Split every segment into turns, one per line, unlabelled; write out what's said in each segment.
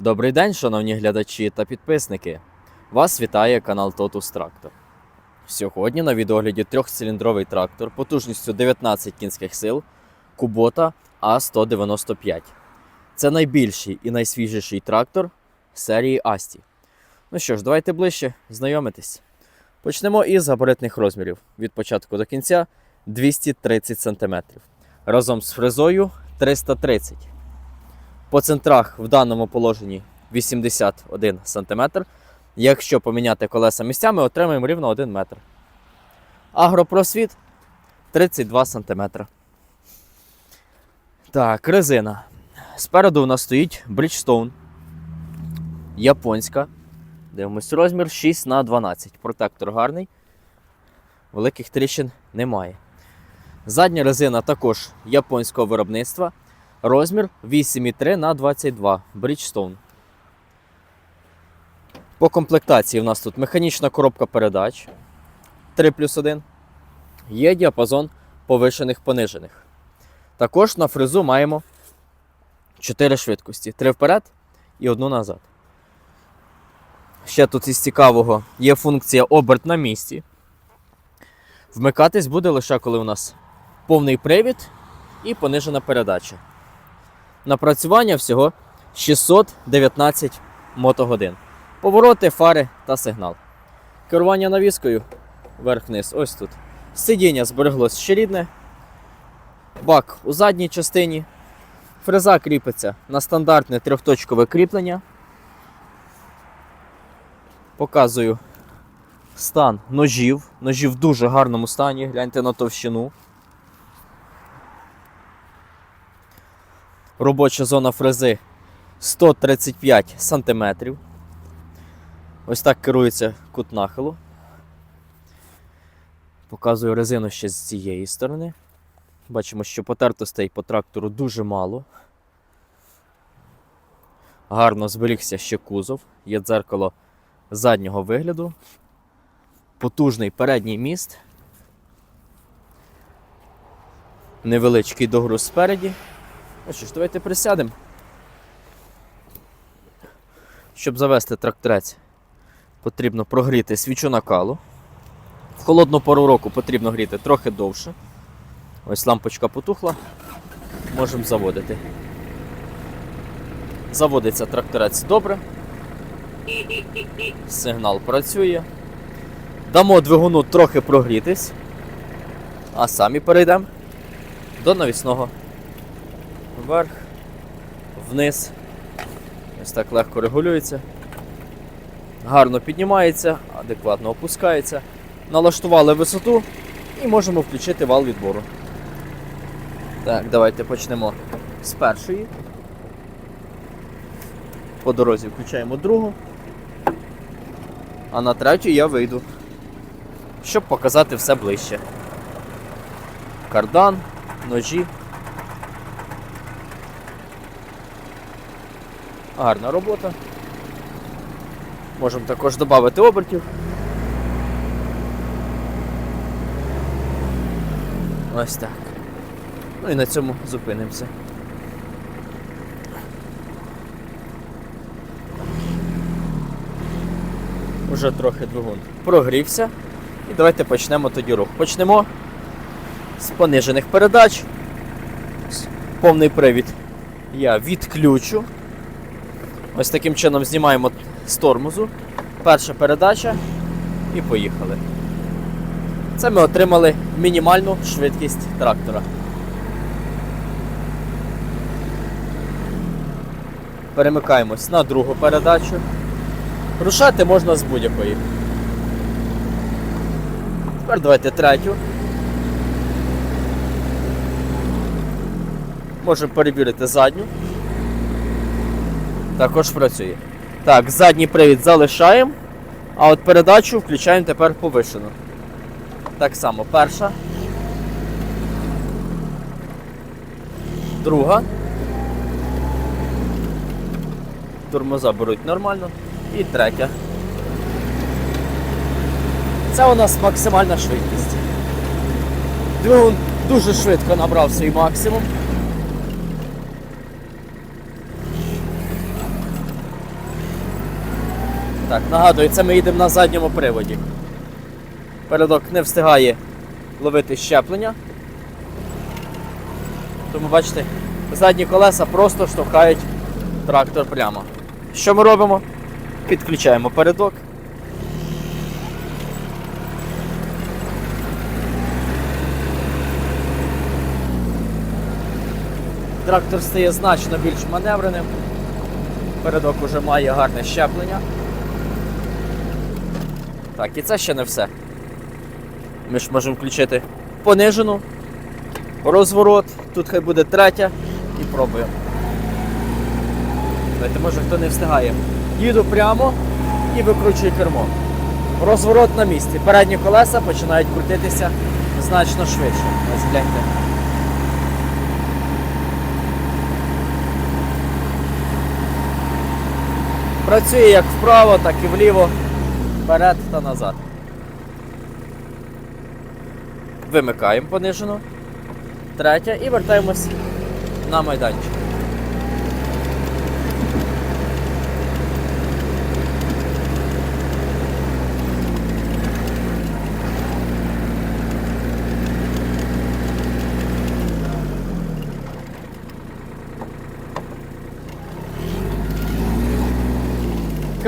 Добрий день, шановні глядачі та підписники. Вас вітає канал Totus Tractor. Сьогодні на відогляді трьохциліндровий трактор потужністю 19 кінських сил Kubota А195. Це найбільший і найсвіжіший трактор серії Асті. Ну що ж, давайте ближче знайомитись. Почнемо із габаритних розмірів від початку до кінця 230 см. Разом з фрезою 330 по центрах в даному положенні 81 см. Якщо поміняти колеса місцями, отримаємо рівно 1 метр. Агропросвіт 32 см. Так, резина. Спереду у нас стоїть Bridgestone. Японська. Дивимось розмір 6 на 12. Протектор гарний. Великих тріщин немає. Задня резина також японського виробництва. Розмір 8,3 на 22 Bridgestone. По комплектації в нас тут механічна коробка передач 3 плюс 1. Є діапазон повишених понижених. Також на фрезу маємо 4 швидкості: 3 вперед і 1 назад. Ще тут із цікавого є функція оберт на місці. Вмикатись буде лише коли у нас повний привід і понижена передача. Напрацювання всього 619 мотогодин. Повороти, фари та сигнал. Керування навіскою вверх-вниз, ось тут. Сидіння збереглось ще рідне. Бак у задній частині. Фреза кріпиться на стандартне трьохточкове кріплення. Показую стан ножів. Ножі в дуже гарному стані. Гляньте на товщину. Робоча зона фрези 135 см. Ось так керується кут нахилу. Показую резину ще з цієї сторони. Бачимо, що потертостей по трактору дуже мало. Гарно зберігся ще кузов, є дзеркало заднього вигляду, потужний передній міст, невеличкий догруз спереді. Ну що ж, давайте присядемо. Щоб завести тракторець, потрібно прогріти свічу накалу. В холодну пору року потрібно гріти трохи довше. Ось лампочка потухла, можемо заводити. Заводиться тракторець добре. Сигнал працює. Дамо двигуну трохи прогрітись, а самі перейдемо до навісного вверх, вниз. Ось так легко регулюється. Гарно піднімається, адекватно опускається. Налаштували висоту і можемо включити вал відбору. Так, давайте почнемо з першої. По дорозі включаємо другу. А на третю я вийду, щоб показати все ближче. Кардан, ножі. Гарна робота. Можемо також додати обертів. Ось так. Ну і на цьому зупинимося. Уже трохи двигун прогрівся. І давайте почнемо тоді рух. Почнемо з понижених передач. Повний привід я відключу. Ось таким чином знімаємо з тормозу. Перша передача і поїхали. Це ми отримали мінімальну швидкість трактора. Перемикаємось на другу передачу. Рушати можна з будь-якої. Тепер давайте третю. Можемо перевірити задню. Також працює. Так, задній привід залишаємо, а от передачу включаємо тепер повишену. Так само перша. Друга. Тормоза беруть нормально. І третя. Це у нас максимальна швидкість. Двигун дуже швидко набрав свій максимум. Так, нагадую, це ми їдемо на задньому приводі. Передок не встигає ловити щеплення. Тому бачите, задні колеса просто штовхають трактор прямо. Що ми робимо? Підключаємо передок. Трактор стає значно більш маневреним. Передок уже має гарне щеплення. Так, і це ще не все. Ми ж можемо включити понижену, розворот, тут хай буде третя і пробуємо. Давайте, може хто не встигає. Їду прямо і викручую кермо. Розворот на місці. Передні колеса починають крутитися значно швидше. Ось гляньте. Працює як вправо, так і вліво, вперед та назад. Вимикаємо понижену. Третя і вертаємось на майданчик.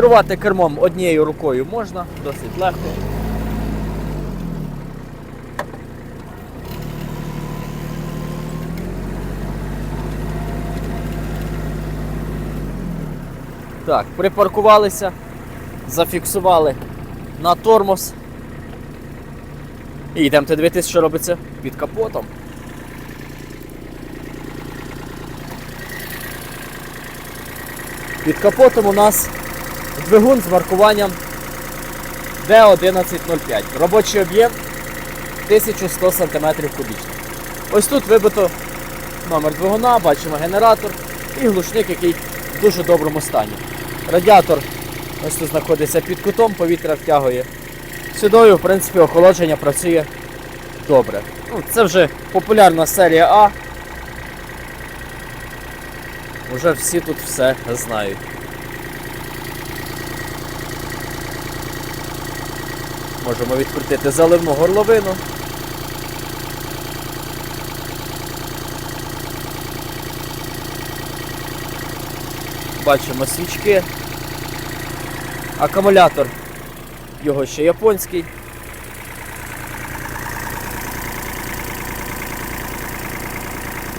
Керувати кермом однією рукою можна, досить легко. Так, припаркувалися, зафіксували на тормоз. І йдемо дивитися, що робиться під капотом. Під капотом у нас двигун з маркуванням D1105. Робочий об'єм 1100 см кубічних. Ось тут вибито номер двигуна, бачимо генератор і глушник, який в дуже доброму стані. Радіатор ось тут знаходиться під кутом, повітря втягує. Сюдою, в принципі, охолодження працює добре. Ну, це вже популярна серія А. Уже всі тут все знають. Можемо відкрутити заливну горловину. Бачимо свічки. Акумулятор його ще японський.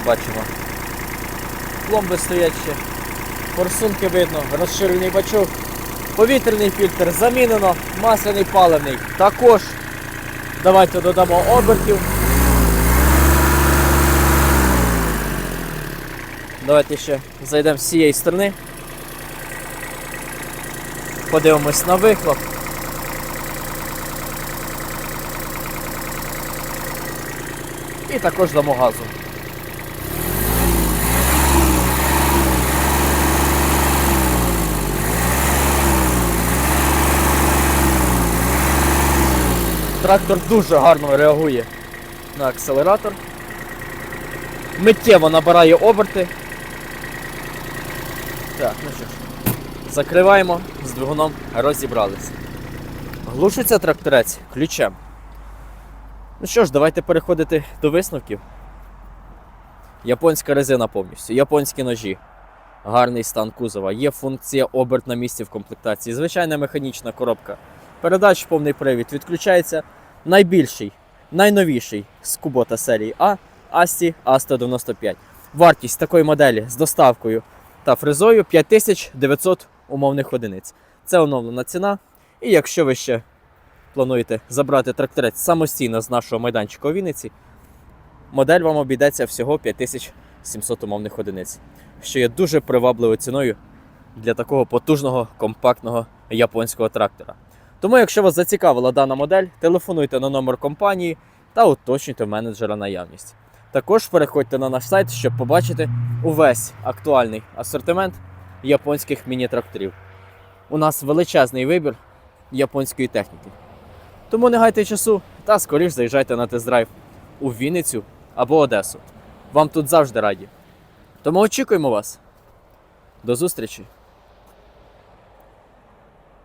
Бачимо. Пломби стоять ще. Форсунки видно, розширений бачок. Повітряний фільтр замінено, масляний паливний також. Давайте додамо обертів. Давайте ще зайдемо з цієї сторони. Подивимось на вихлоп. І також дамо газу. Трактор дуже гарно реагує на акселератор. Миттєво набирає оберти. Так, ну що ж, закриваємо, з двигуном розібралися. Глушиться тракторець ключем. Ну що ж, давайте переходити до висновків. Японська резина повністю, японські ножі, гарний стан кузова, є функція оберт на місці в комплектації, звичайна механічна коробка. Передач повний привід відключається найбільший, найновіший з Кубота серії А Асті А195. Вартість такої моделі з доставкою та фрезою 5900 умовних одиниць. Це оновлена ціна. І якщо ви ще плануєте забрати тракторець самостійно з нашого майданчика у Вінниці, модель вам обійдеться всього 5700 умовних одиниць, що є дуже привабливою ціною для такого потужного компактного японського трактора. Тому, якщо вас зацікавила дана модель, телефонуйте на номер компанії та уточнюйте менеджера наявність. Також переходьте на наш сайт, щоб побачити увесь актуальний асортимент японських міні-тракторів. У нас величезний вибір японської техніки. Тому не гайте часу та скоріш заїжджайте на тест-драйв у Вінницю або Одесу. Вам тут завжди раді. Тому очікуємо вас. До зустрічі!